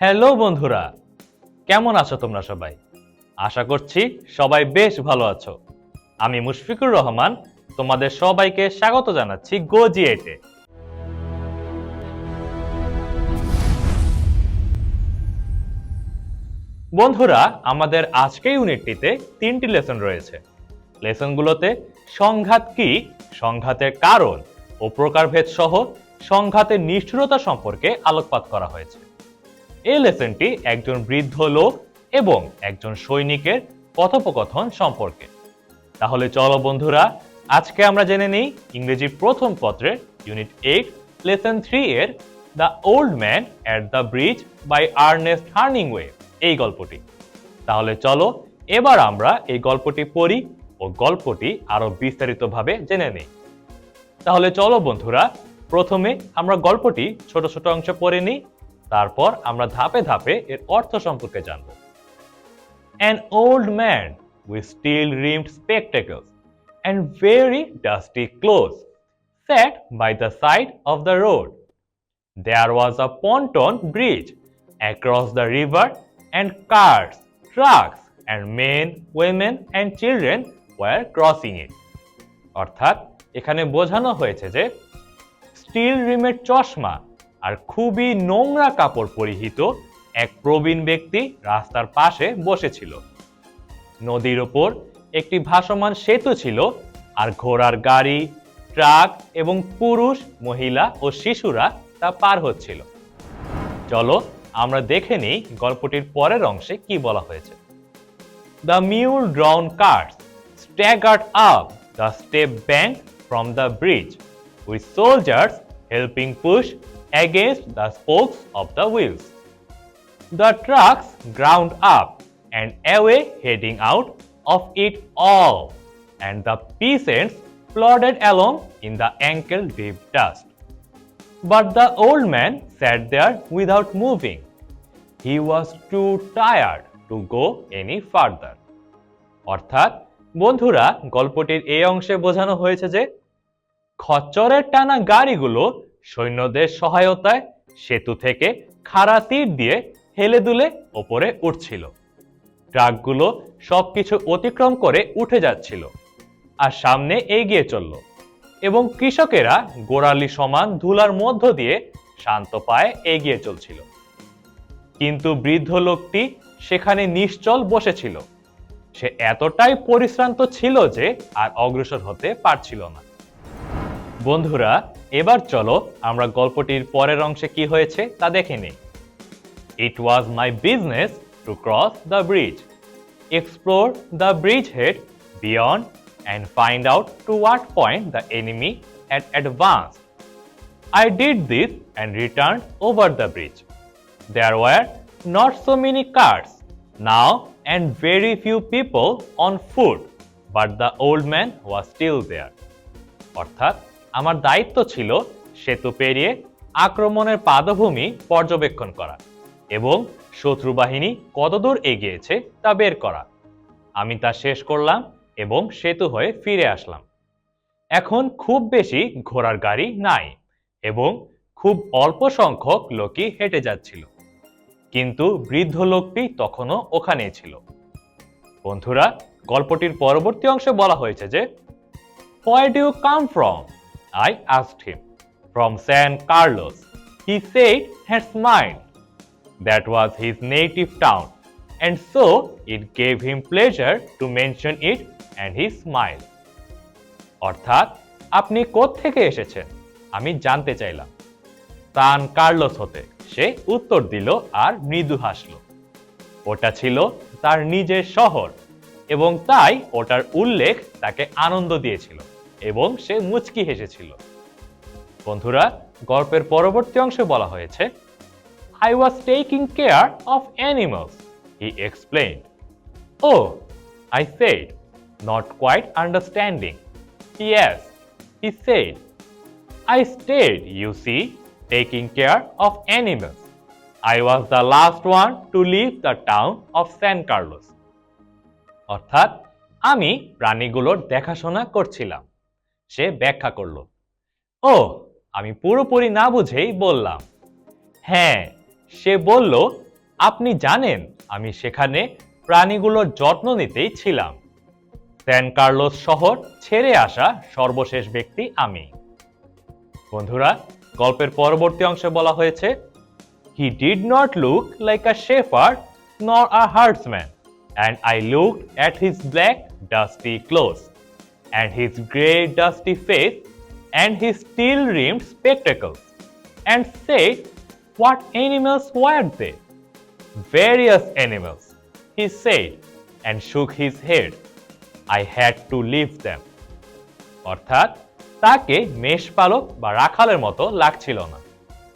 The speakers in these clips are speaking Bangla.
হ্যালো বন্ধুরা, কেমন আছো তোমরা সবাই? আশা করছি সবাই বেশ ভালো আছো। আমি মুশফিকুর রহমান, তোমাদের সবাইকে স্বাগত জানাচ্ছি গোজিয়েটে বন্ধুরা, আমাদের আজকে ইউনিটটিতে তিনটি লেসন রয়েছে। লেসনগুলোতে সংঘাত কি, সংঘাতের কারণ ও প্রকারভেদ সহ সংঘাতের নিষ্ঠুরতা সম্পর্কে আলোকপাত করা হয়েছে। এই লেসনটি একজন বৃদ্ধ লোক এবং একজন সৈনিকের কথোপকথন সম্পর্কে। তাহলে চলো বন্ধুরা, আজকে আমরা জেনে নিই ইংরেজি প্রথম পত্রের ইউনিট এইট লেসন থ্রি এর the old man at the bridge by Ernest হার্নিংওয়ে, এই গল্পটি। তাহলে চলো এবার আমরা এই গল্পটি পড়ি ও গল্পটি আরও বিস্তারিতভাবে জেনে নিই। তাহলে চলো বন্ধুরা, প্রথমে আমরা গল্পটি ছোট ছোট অংশে পড়ে নিই। তারপর আমরা ধাপে ধাপে এর অর্থ সম্পর্কে জানব An old man with steel rimmed spectacles and very dusty clothes sat by the side of the road. There was a pontoon bridge across the river, and cars, trucks, and men, women, and children were crossing it. অর্থাৎ এখানে বোঝানো হয়েছে যে স্টিল রিমের চশমা আর খুবই নোংরা কাপড় পরিহিত এক প্রবীণ ব্যক্তি রাস্তার পাশে বসেছিল। নদীর ওপর একটি ভাসমান সেতু ছিল আর ঘোড়ার গাড়ি ট্রাক এবং পুরুষ মহিলা ও শিশুরা তা পার হচ্ছিল। চলো আমরা দেখে নিই গল্পটির পরের অংশে কি বলা হয়েছে। The mule drawn carts staggered up the steep bank from the bridge, with soldiers helping push against the spokes of the wheels. The trucks ground up and away, heading out of it all, and the peasants plodded along in the ankle deep dust. But the old man sat there without moving. He was too tired to go any further. অর্থাৎ বন্ধুরা গল্পটির এই অংশে বোঝানো হয়েছে যে খচ্চরের টানা গাড়িগুলো সৈন্যদের সহায়তায় সেতু থেকে খাড়া তীর দিয়ে হেলে দুলে ওপরে উঠছিল। ট্রাকগুলো সবকিছু অতিক্রম করে উঠে যাচ্ছিল আর সামনে এগিয়ে চলল এবং কৃষকেরা গোড়ালি সমান ধুলার মধ্য দিয়ে শান্ত পায়ে এগিয়ে চলছিল। কিন্তু বৃদ্ধ লোকটি সেখানে নিশ্চল বসেছিল। সে এতটাই পরিশ্রান্ত ছিল যে আর অগ্রসর হতে পারছিল না। বন্ধুরা এবার চলো আমরা গল্পটির পরের অংশে কি হয়েছে তা দেখে নিই it was my business to cross the bridge explore the bridge head beyond and find out to what point the enemy had advance I did this and returned over the bridge. There were not so many cars now and very few people on foot, but the old man was still there. অর্থাৎ আমার দায়িত্ব ছিল সেতু পেরিয়ে আক্রমণের পাদভূমি পর্যবেক্ষণ করা এবং শত্রু বাহিনী কতদূর এগিয়েছে তা বের করা। আমি তা শেষ করলাম এবং সেতু হয়ে ফিরে আসলাম। এখন খুব বেশি ঘোড়ার গাড়ি নাই এবং খুব অল্প সংখ্যক লোকই হেঁটে যাচ্ছিল। কিন্তু বৃদ্ধ লোকটি তখনও ওখানেই ছিল। বন্ধুরা, গল্পটির পরবর্তী অংশে বলা হয়েছে যে why do come from I asked him from San Carlos he said had smile that was his native town and so it gave him pleasure to mention it and he smile অর্থাৎ আপনি থেকে এসেছেন? আমি জানতে চাইলাম। সান কার্লোস হতে সে উত্তর দিল আর মৃদু হাসল। ওটা ছিল তার নিজের শহর এবং তাই ওটার উল্লেখ তাকে আনন্দ দিয়েছিল। এবং সে মুচকি হেসেছিল বন্ধুরা গল্পের পরবর্তী অংশে বলা হয়েছে I was taking care of animals he explain oh I said not quite understanding Yes, he said. I stayed, you see, taking care of animals. I was the last one to leave the town of San Carlos. অর্থাৎ আমি প্রাণীগুলোর দেখাশোনা করছিলাম সে ব্যাখ্যা করল। ও, আমি পুরোপুরি না বুঝেই বললাম। হ্যাঁ সে বলল, আপনি জানেন, আমি সেখানে প্রাণীগুলোর যত্ন নিতেই ছিলাম। স্যান কার্লোস শহর ছেড়ে আসা সর্বশেষ ব্যক্তি আমি। বন্ধুরা, গল্পের পরবর্তী অংশে বলা হয়েছে he did not look like a shepherd nor a horseman and I look at his black dusty clothes and his grey dusty face and his steel rimmed spectacles and said, What animals were they? Various animals, he said, and shook his head. I had to leave them. অর্থাৎ তাকে মেষপালক বা রাখালের মতো লাগছিল না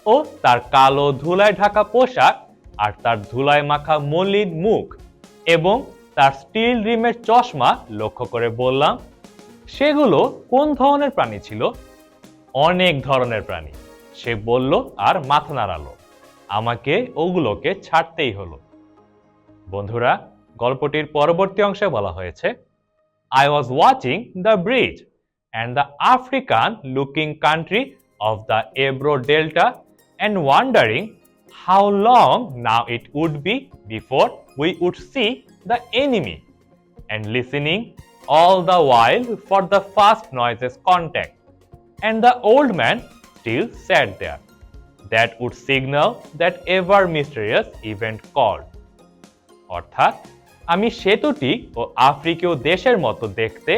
ও তার কালো ধুলায় ঢাকা পোশাক আর তার ধুলায় মাখা মলিন মুখ এবং তার স্টিল রিমের চশমা লক্ষ্য করে বললাম সেগুলো কোন ধরনের প্রাণী ছিল? অনেক ধরনের প্রাণী। সে বলল, আর মাথা নাড়ালো। আমাকে ওগুলোকে ছাড়তেই হলো। বন্ধুরা, গল্পটির পরবর্তী অংশে বলা হয়েছে I was watching the bridge and the African looking country of the Ebro delta and wondering how long now it would be before we would see the enemy and listening all the while for the first noises contact. And the old man still sat there. That would signal that ever mysterious event called. অর্থাৎ আমি সেতুটি ও আফ্রিকীয় দেশের মতো দেখতে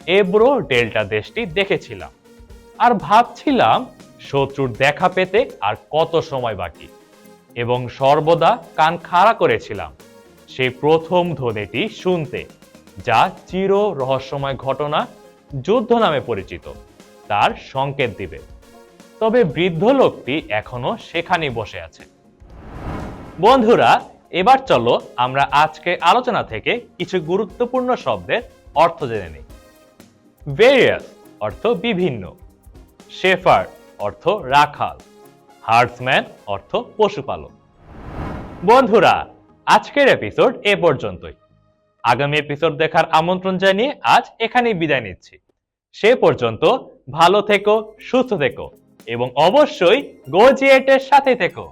এব্রো ডেল্টা দেশটি দেখেছিলাম আর ভাবছিলাম শত্রুর দেখা পেতে আর কত সময় বাকি এবং সর্বদা কান খাড়া করেছিলাম সেই প্রথম ধ্বনিটি শুনতে যা চির রহস্যময় ঘটনা যুদ্ধ নামে পরিচিত, তার সংকেত দিবে। তবে বৃদ্ধ লোকটি এখনও সেখানেই বসে আছে। বন্ধুরা, এবার চলো আমরা আজকে আলোচনা থেকে কিছু গুরুত্বপূর্ণ শব্দের অর্থ জেনে নিই। ভেরিয়াস অর্থ বিভিন্ন। শেফার অর্থ রাখাল। হার্টসম্যান অর্থ পশুপালক। বন্ধুরা, আজকের এপিসোড এ পর্যন্তই। আগামী এপিসোড দেখার আমন্ত্রণ জানিয়ে আজ এখানেই বিদায় নিচ্ছি। সে পর্যন্ত ভালো থেকো, সুস্থ থেকো এবং অবশ্যই গোজিয়েটের সাথে থেকো।